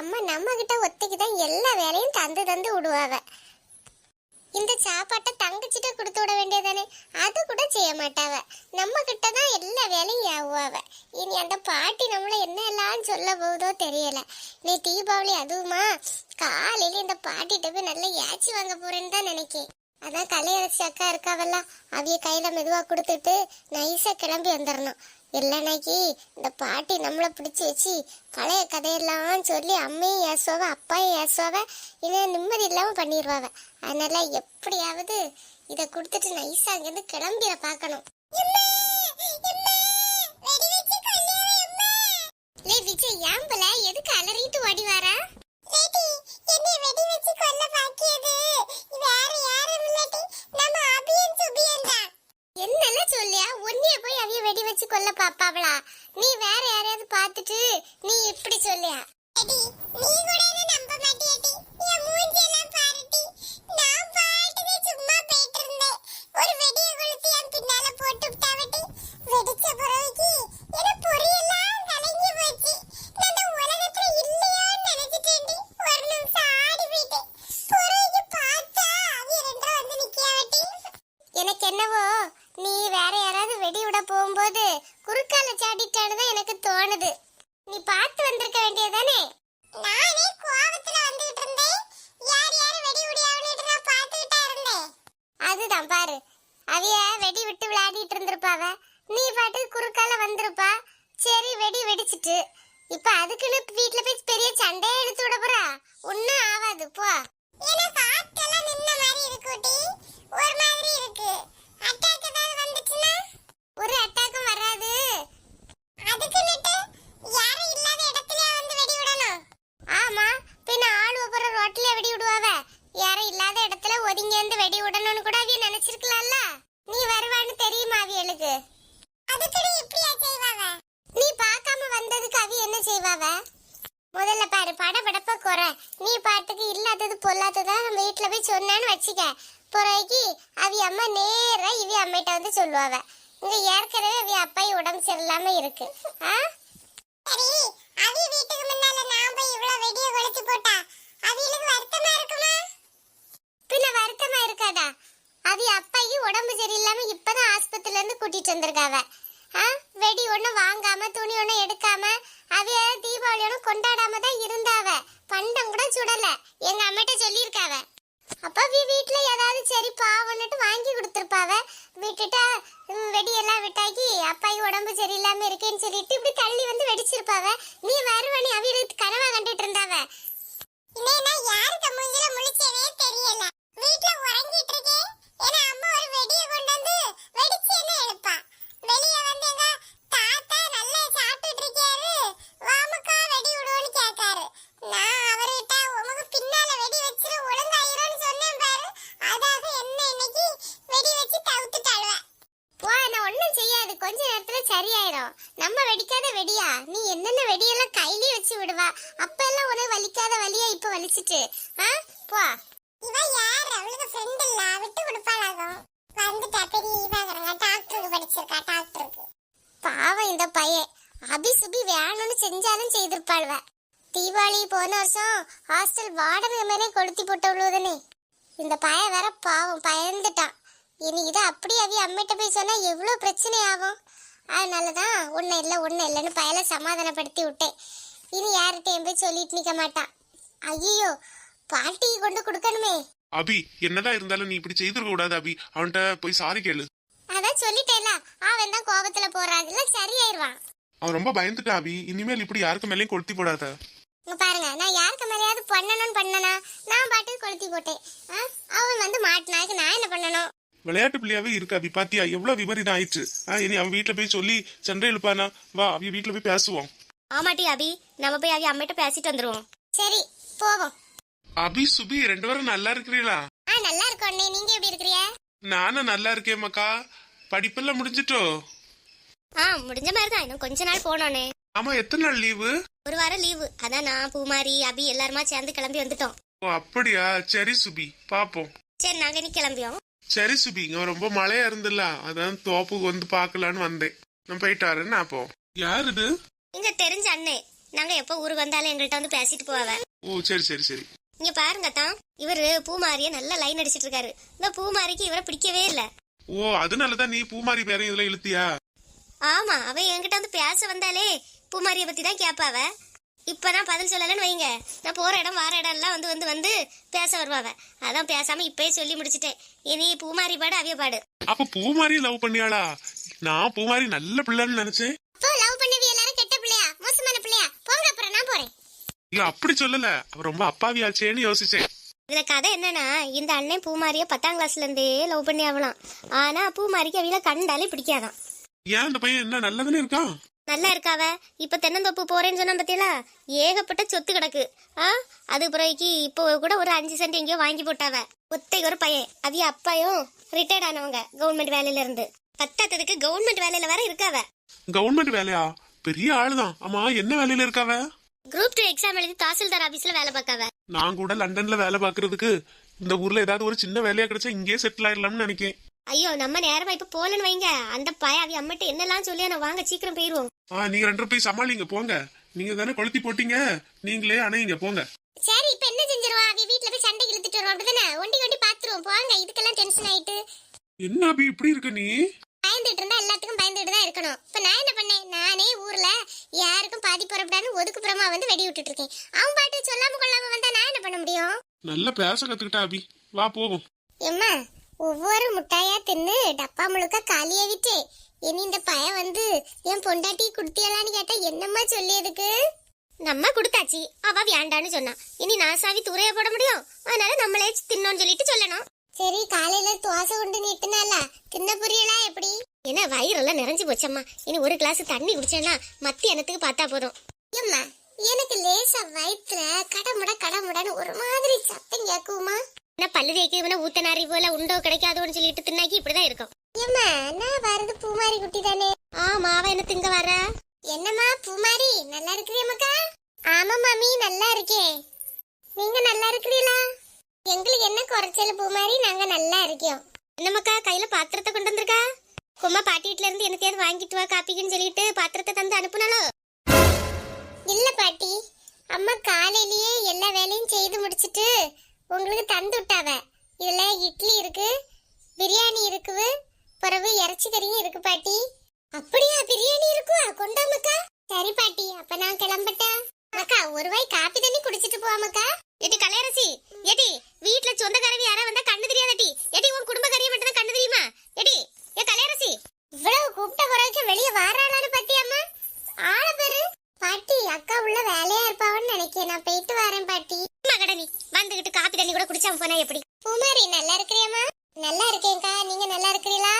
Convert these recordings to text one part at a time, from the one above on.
அம்மா நம்ம கிட்ட ஒத்திக்கு தான் எல்லா வேலையும் தந்து தந்து விடுவாவ. இந்த சாப்பாட்டை தங்கச்சிட்ட கொடுத்து விட வேண்டியதானே அது கூட செய்ய மாட்டாவ. நம்ம கிட்ட தான் எல்லா வேலையும் ஆகுவாவ. இனி அந்த பாட்டி நம்மள என்ன எல்லாம் சொல்ல போகுதோ தெரியல. நீ தீபாவளி அதுவுமா? காலையில இந்த பாட்டிகிட்ட போய் நல்லா ஏச்சி வாங்க போறேன்னு தான் நினைக்கேன். அதான் கலையரசி அக்கா இருக்காவல்ல அவிய கையில மெதுவா கொடுத்துட்டு நைஸா கிளம்பி வந்துடணும் இல்லைனாக்கி இந்த பாட்டி நம்மளை பிடிச்சி வச்சு பழைய கதையெல்லாம் சொல்லி அம்மையும் ஏசுவாவ அப்பாயும் ஏசுவாவ இன்னும் நிம்மதி இல்லாமல் பண்ணிடுவாவ அதனால எப்படியாவது இதை கொடுத்துட்டு நைஸாக அங்கேருந்து கிளம்பிட பார்க்கணும் லே விஜய் ஏம்பல எதுக்கு அலறிட்டு ஓடி வாரா என்னை வெடி வச்சு கொல்ல பாக்கியது வேற யாரும் இல்லடி நம்ம அபியன் சுபியன் தான் என்னெல்லாம் சொல்லியா உன்னைய போய் அவிய வெடி வச்சு கொல்ல பாப்பாவளா நீ வேற யாரையாவது பார்த்துட்டு நீ இப்படி சொல்லியா? நீ கூட என்ன நம்ப மாட்டியடி என் மூஞ்சி எல்லாம் பாருடி நான் பாட்டுக்கு சும்மா போயிட்டு இருந்தேன் ஒரு வெடிய கொளுத்தி என் பின்னால போட்டு விட்டாவடி வெடிச்ச பிறகு எனக்கு பொரியெல்லாம் கலங்கி போச்சு. நான் இந்த உலகத்துல இல்லையோன்னு நினைச்சிட்டேன்டி ஒரு நிமிஷம் ஆடி போயிட்டேன். பிறகு பார்த்தா வந்து நிக்கியாவட்டி எனக்கு என்னவோ நீ வேற யாராவது வெடி விட போகும்போது குறுக்கால சாடிட்டான்னு தான் எனக்கு தோணுது. நீ பார்த்து வந்திருக்க வேண்டியதானே நானே கோவத்துல வந்துகிட்டு இருந்தேன். யார் யார் வெடி விடியாவன்னு நான் பார்த்துக்கிட்டா இருந்தேன். அதுதான் பாரு. அவிய வெடி விட்டு விளையாடிட்டு இருந்திருப்பாவ. நீ பாட்டு குறுக்கால வந்திருப்பா. சரி வெடி வெடிச்சிட்டு. இப்ப அதுக்குன்னு வீட்ல போய் பெரிய சண்டையே எடுத்து விட போறா? ஒண்ணும் ஆகாது போ. எனக்கு ஆட்கெல்லாம் நின்ன மாதிரி இருக்குடி ஒரு மாதிரி இருக்கு. அட்டாக் ஏதாவது வந்துச்சுன்னா? ஒரு அட்டாக்கும் வராது. அதுக்குன்னுட்டு யாரும் இல்லாத இடத்துல வந்து வெடி விடணும் ஆமா பின்ன ஆள் ஒவ்வொரு ரோட்ல வெடி விடுவாவ யாரும் இல்லாத இடத்துல ஒதுங்கி வந்து வெடி விடணும்னு கூட அவிய நினைச்சிருக்கலாம்ல நீ வருவான்னு தெரியுமா அவியலுக்கு அதுக்குன்னு இப்படியா செய்வாவ நீ பார்க்காம வந்ததுக்கு அவி என்ன செய்வாவ முதல்ல பாரு படபடப்ப குறை நீ பாட்டுக்கு இல்லாதது பொல்லாததா நம்ம வீட்டுல போய் சொன்னான்னு வச்சுக்க. பிறகு அவி அம்மா நேரா இவி அம்மிட்ட வந்து சொல்லுவாவ. இங்க ஏற்கனவே அவி அப்பாய் உடம்பு சரியில்லாம இருக்கு. ஆ? சரி அவி வீட்டுக்கு முன்னால நான் போய் இவ்வளவு வெடிய கொளுத்தி போட்டா அவிகளுக்கு வருத்தமா இருக்குமா? பின்ன வருத்தமா இருக்காதா? அவி அப்பாய்க்கு உடம்பு சரியில்லாம இப்பதான் ஆஸ்பத்திரில இருந்து கூட்டிட்டு வந்திருக்காவ. வெடி ஒண்ணும் வாங்காம துணி ஒன்றும் எடுக்காம அவைய தீபாவளி ஒண்ணும் கொண்டாடாம தான் இருந்தாவ. பண்டம் கூட சுடல. எங்க அம்மிட்ட சொல்லியிருக்காவ. அப்ப வீ வீட்ல ஏதாவது சரி பாவன்னுட்டு வாங்கி கொடுத்துருப்பாவ. விட்டுட்டா வெடியெல்லாம் விட்டாக்கி அப்பாய் உடம்பு சரியில்லாம இருக்கேன்னு சொல்லிட்டு இப்படி தள்ளி வந்து வெடிச்சிருப்பாவ. நீ வருவனி அவிகளுக்கு கனவா கண்டுட்டு இருந்தாவ. இல்லைன்னா யாருக்கு மூஞ்சில முழிச்சேனே? நம்ம வெடிக்காத வெடியா? நீ என்னென்ன வெடியெல்லாம் கையிலே வச்சு விடுவா? அப்ப எல்லாம் உனக்கு வலிக்காத வலியா இப்ப வலிச்சிட்டு. ஆ? போ. இவ யார்? அவளுக்கு ஃப்ரெண்ட் இல்ல. விட்டு கொடுப்பாளாகும் வந்துட்டா. பெரிய இவாங்கறங்க டாக்டருக்கு படிச்சிருக்கா. டாக்டருக்கு பாவம் இந்த பையன். அபிசுபி வேணும்னு செஞ்சாலும் செய்திருப்பாள்வ தீபாவளி போன வருஷம் ஹாஸ்டல் வாடகை மேலே கொளுத்தி போட்டவளுதானே இந்த பையன் வேற பாவம் பயந்துட்டான். இனி இதை அப்படியே அவி அம்மிட்ட போய் சொன்னா எவ்வளோ பிரச்சனை ஆகும் அதனால தான் ஒன்றும் இல்லை ஒன்றும் இல்லைன்னு பயலை சமாதானப்படுத்தி விட்டேன் இனி யார்கிட்டயும் போய் சொல்லிட்டு நிற்க மாட்டான். ஐயோ பாட்டிக்கு கொண்டு கொடுக்கணுமே. அபி என்னதான் இருந்தாலும் நீ இப்படி செய்திருக்க கூடாது அபி. அவன்கிட்ட போய் சாரி கேளு. அதான் சொல்லிட்டேல அவன் தான் கோபத்துல போறாதுல சரியாயிருவான். அவன் ரொம்ப பயந்துட்டான் அபி. இனிமேல் இப்படி யாருக்கு மேலேயும் கொளுத்தி போடாத. இங்க பாருங்க நான் யாருக்கு மேலேயாவது பண்ணணும்னு பண்ணனா நான் பாட்டுக்கு கொளுத்தி போட்டேன். ஆ? அவன் வந்து மாட்டினாக்கு நான் என்ன பண்ணணும்? விளையாட்டு பிள்ளையாவே இருக்கு அபி பாத்தியா எவ்வளவு விபரீதம் ஆயிடுச்சு இனி அவன் வீட்டுல போய் சொல்லி சண்டை இழுப்பானா? வா அவ வீட்டுல போய் பேசுவோம். ஆமாட்டி அபி நம்ம போய் அவி அம்மிட்ட பேசிட்டு வந்துருவோம். சரி போவோம். அபி சுபி ரெண்டு பேரும் நல்லா இருக்கிறீங்களா? ஆ நல்லா இருக்கோம் நீங்க எப்படி இருக்கிறிய நானும் நல்லா இருக்கேன் மக்கா படிப்பெல்லாம் முடிஞ்சிட்டோ? ஆ முடிஞ்ச மாதிரி தான் இன்னும் கொஞ்ச நாள் போனோனே. ஆமா எத்தனை நாள் லீவு? ஒரு வாரம் லீவு. அதான் நான் பூமாரி அபி எல்லாருமா சேர்ந்து கிளம்பி வந்துட்டோம். ஓ அப்படியா? சரி சுபி. பாப்போம். சரி நாங்க நீ கிளம்பியோம். சரி சுபி இங்க ரொம்ப மழையா இருந்துல்ல அதான் தோப்புக்கு வந்து பாக்கலான்னு வந்தேன். நான் போயிட்டு வரேன் அப்போ யார் இது இங்க தெரிஞ்ச அண்ணே. நாங்க எப்போ ஊருக்கு வந்தாலும் எங்கள்கிட்ட வந்து பேசிட்டு போவாவ. ஓ சரி சரி சரி. இங்க பாருங்க தான் இவரு பூமாரிய நல்ல லைன் அடிச்சிட்டு இருக்காரு. இந்த பூமாரிக்கு இவரை பிடிக்கவே இல்ல. ஓ அதனாலதான் நீ பூமாரி பேரையும் இதுல இழுத்தியா? ஆமா அவ என்கிட்ட வந்து பேச வந்தாலே பூமாரிய பத்தி தான் கேட்பாவ. இப்ப நான் பதில் சொல்லலன்னு வைங்க. நான் போற இடம் வார இடம் எல்லாம் வந்து வந்து வந்து பேச வருவாவ அதான் பேசாம இப்பயே சொல்லி முடிச்சிட்டேன். இனி பூமாரி பாடு அவிய பாடு. அப்ப பூமாரி லவ் பண்ணியாளா? நான் பூமாரி நல்ல பிள்ளைன்னு நினைச்சேன். அப்போ லவ் பண்ணவி எல்லாரும் கெட்ட பிள்ளையா? மோசமான பிள்ளையா? போங்க அப்புறம் நான் போறேன். இல்ல அப்படி சொல்லல. அவ ரொம்ப அப்பாவியாச்சேன்னு யோசிச்சேன். இதுல கதை என்னன்னா இந்த அண்ணன் பூமாரிய பத்தாம் கிளாஸ்ல இருந்தே லவ் பண்ணி ஆகலாம். ஆனா பூமாரிக்கு அவியில கண்டாலே பிடிக்காதான். ஏன் அந்த பையன் என்ன நல்லதுன்னு இருக்கான்? நல்லா இருக்காவ. இப்ப தென்னந்தோப்பு போறேன்னு சொன்னா பத்தியலா ஏகப்பட்ட சொத்து கிடக்கு. ஆ அது பிறகு இப்போ கூட ஒரு அஞ்சு சென்ட் எங்கேயோ வாங்கி போட்டாவ. ஒத்தைக்கு ஒரு பையன். அவிய அப்பாயும் ரிட்டையர்ட் ஆனவங்க கவர்மெண்ட் வேலையில இருந்து. பத்தாத்ததுக்கு கவர்மெண்ட் வேலையில வேற இருக்காவ. கவர்மெண்ட் வேலையா? பெரிய ஆளுதான். ஆமா என்ன வேலையில இருக்காவ? குரூப் டூ எக்ஸாம் எழுதி தாசில்தார் ஆபீஸ்ல வேலை பார்க்காவ. நான் கூட லண்டன்ல வேலை பாக்குறதுக்கு இந்த ஊர்ல ஏதாவது ஒரு சின்ன வேலையா கிடைச்சா இங்கேயே செட்டில் ஆயிடலாம்னு நினைக்கேன். ஐயோ நம்ம நேரமா இப்ப போலன்னு வைங்க. அந்த பய அவி அம்மட்ட என்னெல்லாம் சொல்லி நான் வாங்க சீக்கிரம் போயிருவோம். ஆ நீங்க ரெண்டு பேரும் போய் சமாளிங்க போங்க. நீங்க தானே கொளுத்தி போட்டீங்க? நீங்களே அணையுங்க போங்க. சரி இப்ப என்ன செஞ்சிருவா அவ வீட்ல போய் சண்டை இழுத்துட்டு வருவோம் அப்படிதானே? ஒண்டி ஒண்டி பாத்துருவோம் போங்க. இதுக்கெல்லாம் டென்ஷன் ஆயிட்டு. என்ன அபி இப்படி இருக்க நீ? பயந்துட்டு இருந்தா எல்லாத்துக்கும் பயந்துட்டு தான் இருக்கணும். இப்ப நான் என்ன பண்ணேன்? நானே ஊர்ல யாருக்கும் பாதிப்பு வரக்கூடாதுன்னு ஒதுக்குப்புறமா வந்து வெடி விட்டுட்டு இருக்கேன். அவன் பாட்டு சொல்லாம கொள்ளாம வந்தா நான் என்ன பண்ண முடியும்? நல்லா பேச கத்துக்கிட்டா அபி. வா போவோம். எம்மா ஒவ்வொரு முட்டாயா தின்னு டப்பா முழுக்க காலியாவிட்டு இனி இந்த பையன் வந்து என் பொண்டாட்டி குடுத்தியலான்னு கேட்டா என்னம்மா சொல்லியதுக்கு நம்ம கொடுத்தாச்சு. அவ வேண்டான்னு சொன்னா. இனி நாசாவி தூரைய போட முடியும்? அதனால நம்மளே தின்னோன்னு சொல்லிட்டு சொல்லணும். சரி காலையில தோசை கொண்டு நீட்டுனால தின்ன புரியலா எப்படி? என்ன வயிறெல்லாம் நிறைஞ்சு போச்சம்மா. இனி ஒரு கிளாஸ் தண்ணி குடிச்சேன்னா மத்திய எனத்துக்கு பார்த்தா போதும். எம்மா எனக்கு லேசா வயித்துல கடமுட கடமுடன்னு ஒரு மாதிரி சத்தம் கேக்குமா? என்ன பல்லு தேய்க்கு இவனை ஊத்தனாரி போல உண்டோ கிடைக்காதோன்னு சொல்லிட்டு தின்னாக்கி இப்படிதான் இருக்கும். எம்மா நான் வரது பூமாரி குட்டி தானே? ஆமா அவ என்ன திங்க வர என்னம்மா பூமாரி நல்லா இருக்கிறியம்மாக்கா ஆமா மாமி நல்லா இருக்கேன் நீங்க நல்லா இருக்கிறீங்களா எங்களுக்கு என்ன குறைச்சல் பூமாரி நாங்க நல்லா இருக்கோம். என்னம்மாக்கா கையில பாத்திரத்தை கொண்டு வந்திருக்கா? கும்மா பாட்டி வீட்டுல இருந்து என்னத்தையாவது வாங்கிட்டு வா காப்பிக்குன்னு சொல்லிட்டு பாத்திரத்தை தந்து அனுப்புனாலோ இல்ல பாட்டி. அம்மா காலையிலேயே எல்லா வேலையும் செய்து முடிச்சிட்டு உங்களுக்கு தந்து விட்டாவ இதுல இட்லி இருக்கு பிரியாணி இருக்குது பிறகு இறைச்சி கறியும் இருக்கு பாட்டி. அப்படியா பிரியாணி இருக்குவா கொண்டாமக்கா சரி பாட்டி அப்ப நான் கிளம்பட்டா. அக்கா ஒரு வாய் காப்பி தண்ணி குடிச்சிட்டு போவாமக்கா ஏட்டி கலையரசி ஏட்டி வீட்டுல சொந்தக்காரவி யாரா வந்தா கண்ணு தெரியாதட்டி ஏட்டி உன் குடும்பக்காரிய மட்டும் தான் கண்ணு தெரியுமா ஏட்டி ஏ கலையரசி இவ்வளவு கூப்பிட்ட குறைக்கு வெளிய வாராளான்னு பாத்தியாம்மா ஆள பேரு பாட்டி அக்கா உள்ள வேலையா இருப்பாவன்னு நினைக்கிறேன் நான் போயிட்டு வரேன் பாட்டி அம்மா கடனி வந்துகிட்டு காப்பி தண்ணி கூட குடிச்சாம போனா எப்படி பூமாரி நல்லா இருக்கிறியம்மா நல்லா இருக்கேன்க்கா நீங்க நல்லா இருக்கிறீங்களா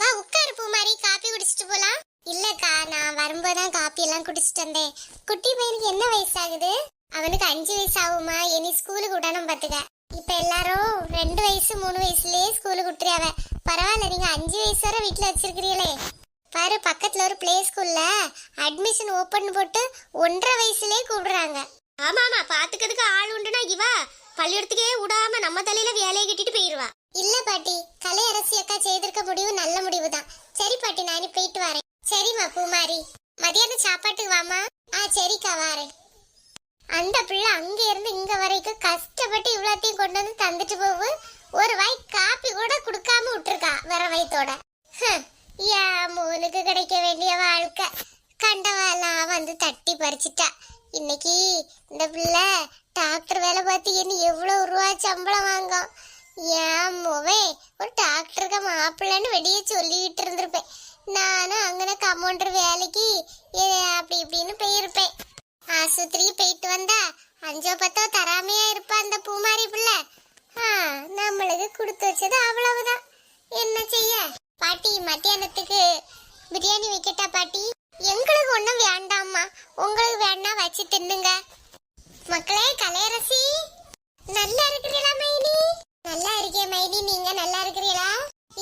வா உட்காரு பூமாரி காப்பி குடிச்சிட்டு போலாம்? இல்லக்கா நான் வரும்போதுதான் காப்பி எல்லாம் குடிச்சிட்டு வந்தேன். குட்டி பையனுக்கு என்ன வயசாகுது? அவனுக்கு அஞ்சு வயசு ஆகுமா இனி ஸ்கூலுக்கு விடணும் பாத்துக்க. இப்ப எல்லாரும் ரெண்டு வயசு மூணு வயசுலயே ஸ்கூலுக்கு விட்டுறியாவ பரவாயில்ல நீங்க அஞ்சு வயசு வரை வீட்டுல வச்சிருக்கிறீங்களே. பாரு பக்கத்துல ஒரு பிளே ஸ்கூல்ல அட்மிஷன் ஓபன் போட்டு ஒன்றரை வயசுலயே கூப்பிடுறாங்க. ஆமா ஆமா பாத்துக்கிறதுக்கு ஆள் உண்டுனா இவா. பள்ளியிடத்துக்கே விடாம நம்ம தலையில வேலையை கட்டிட்டு போயிருவா. இல்ல பாட்டி கலை அரசி அக்கா செய்திருக்க முடிவு நல்ல முடிவு தான் சரி பாட்டி நான் போயிட்டு வரேன். சரிம்மா பூமாரி. மதியானம் சாப்பாட்டுக்கு வாமா ஆ சரிக்கா வாரேன். அந்த பிள்ளை அங்க இருந்து இங்க வரைக்கும் கஷ்டப்பட்டு இவ்வளோத்தையும் கொண்டு வந்து தந்துட்டு போகு ஒரு வாய் காப்பி கூட கொடுக்காம விட்டுருக்கா வர வயத்தோட. ஹம், யா மூனுக்கு கிடைக்க வேண்டிய வாழ்க்கை. கண்டவாலாம் வந்து தட்டி பறிச்சிட்டா. இன்னைக்கு இந்த பிள்ளை டாக்டர் வேலை பார்த்து என்ன எவ்வளோ ரூபா சம்பளம் வாங்கும் ஏன் ஒரு டாக்டருக்கு மாப்பிள்ளைன்னு வெளியே சொல்லிக்கிட்டு இருந்திருப்பேன். நானும் அங்கன கம்பவுண்டர் வேலைக்கு ஏ, அப்படி இப்படின்னு போயிருப்பேன். ஆஸ்பத்திரிக்கு போயிட்டு வந்தா அஞ்சோ பத்தோ தராமையா இருப்பா அந்த பூமாரி பிள்ளை. ஆ, நம்மளுக்கு கொடுத்து வச்சது அவ்வளவுதான். என்ன செய்ய? பாட்டி மத்தியானத்துக்கு பிரியாணி வைக்கட்டா பாட்டி? எங்களுக்கு ஒண்ணும் வேண்டாம்மா. உங்களுக்கு வேணா வச்சு தின்னுங்க. மக்களே கலையரசி. நல்லா இருக்கிறீங்களா மைனி? நல்லா இருக்கேன் மைனி நீங்க நல்லா இருக்கிறீங்களா?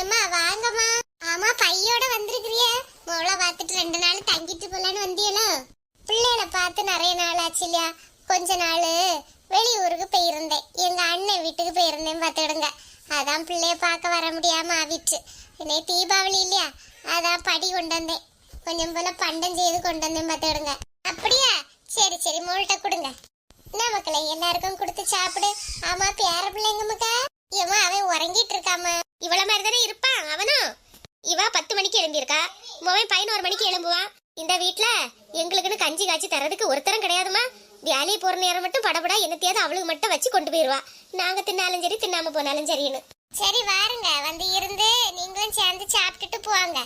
ஏம்மா வாங்கம்மா. ஆமா பையோட வந்திருக்கிறிய. மோளை பார்த்துட்டு ரெண்டு நாள் தங்கிட்டு போலான்னு வந்தியலோ. பிள்ளைகளை பார்த்து நிறைய நாள் ஆச்சு இல்லையா? கொஞ்ச நாள் வெளியூருக்கு போயிருந்தேன். எங்க அண்ணன் வீட்டுக்கு போயிருந்தேன் பார்த்துடுங்க அதான் பிள்ளைய பார்க்க வர முடியாம ஆவிட்டு இன்னே தீபாவளி இல்லையா? அதான் படி கொண்டு வந்தேன். கொஞ்சம் போல பண்டம் செய்து கொண்டு வந்தேன் பார்த்துடுங்க அப்படியா? சரி சரி மோள்கிட்ட கொடுங்க. என்ன மக்களே எல்லாருக்கும் கொடுத்து சாப்பிடு. ஆமா பேர பிள்ளைங்க மக்கா ஏமா அவன் உறங்கிட்டு இருக்காமா இவ்வளவு மாதிரி தானே இருப்பான் அவனும் இவா பத்து மணிக்கு எழும்பியிருக்கா. மொவன் பதினோரு மணிக்கு எழும்புவான். இந்த வீட்ல எங்களுக்குன்னு கஞ்சி காய்ச்சி தரதுக்கு ஒருத்தரம் கிடையாதுமா வேலையை போற நேரம் மட்டும் படபடா என்னத்தையாவது அவளுக்கு மட்டும் வச்சு கொண்டு போயிருவா. நாங்க தின்னாலும் சரி தின்னாம போனாலும் சரின்னு. சரி வாருங்க. வந்து இருந்து நீங்களும் சேர்ந்து சாப்பிட்டுட்டு போவாங்க